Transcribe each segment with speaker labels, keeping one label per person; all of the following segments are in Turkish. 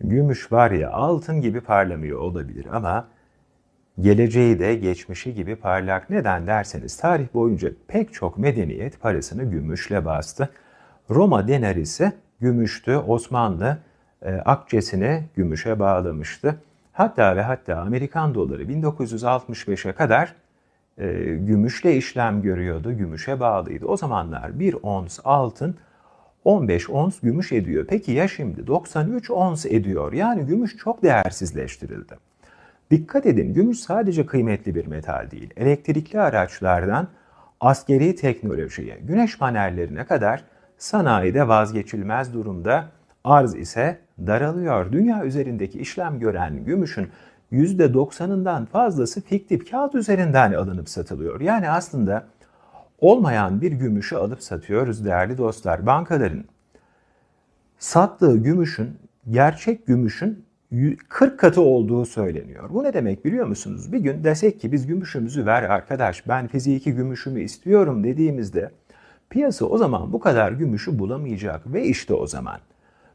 Speaker 1: Gümüş var ya altın gibi parlamıyor olabilir ama geleceği de geçmişi gibi parlak. Neden derseniz tarih boyunca pek çok medeniyet parasını gümüşle bastı. Roma denarisi gümüştü. Osmanlı e, akçesini gümüşe bağlamıştı. Hatta ve hatta Amerikan doları 1965'e kadar e, gümüşle işlem görüyordu, gümüşe bağlıydı. O zamanlar bir ons altın 15 ons gümüş ediyor. Peki ya şimdi 93 ons ediyor. Yani gümüş çok değersizleştirildi. Dikkat edin gümüş sadece kıymetli bir metal değil. Elektrikli araçlardan askeri teknolojiye, güneş panellerine kadar sanayide vazgeçilmez durumda. Arz ise daralıyor. Dünya üzerindeki işlem gören gümüşün %90'ından fazlası fiktif kağıt üzerinden alınıp satılıyor. Yani aslında olmayan bir gümüşü alıp satıyoruz değerli dostlar. Bankaların sattığı gümüşün gerçek gümüşün 40 katı olduğu söyleniyor. Bu ne demek biliyor musunuz? Bir gün desek ki biz gümüşümüzü ver arkadaş ben fiziki gümüşümü istiyorum dediğimizde piyasa o zaman bu kadar gümüşü bulamayacak ve işte o zaman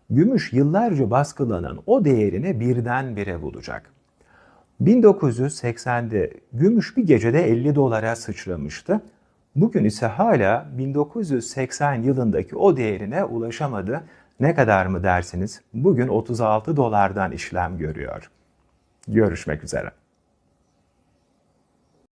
Speaker 1: gümüş yıllarca baskılanan o değerini birdenbire bulacak. 1980'de gümüş bir gecede 50 dolara sıçramıştı. Bugün ise hala 1980 yılındaki o değerine ulaşamadı. Ne kadar mı dersiniz? Bugün 36 dolardan işlem görüyor. Görüşmek üzere.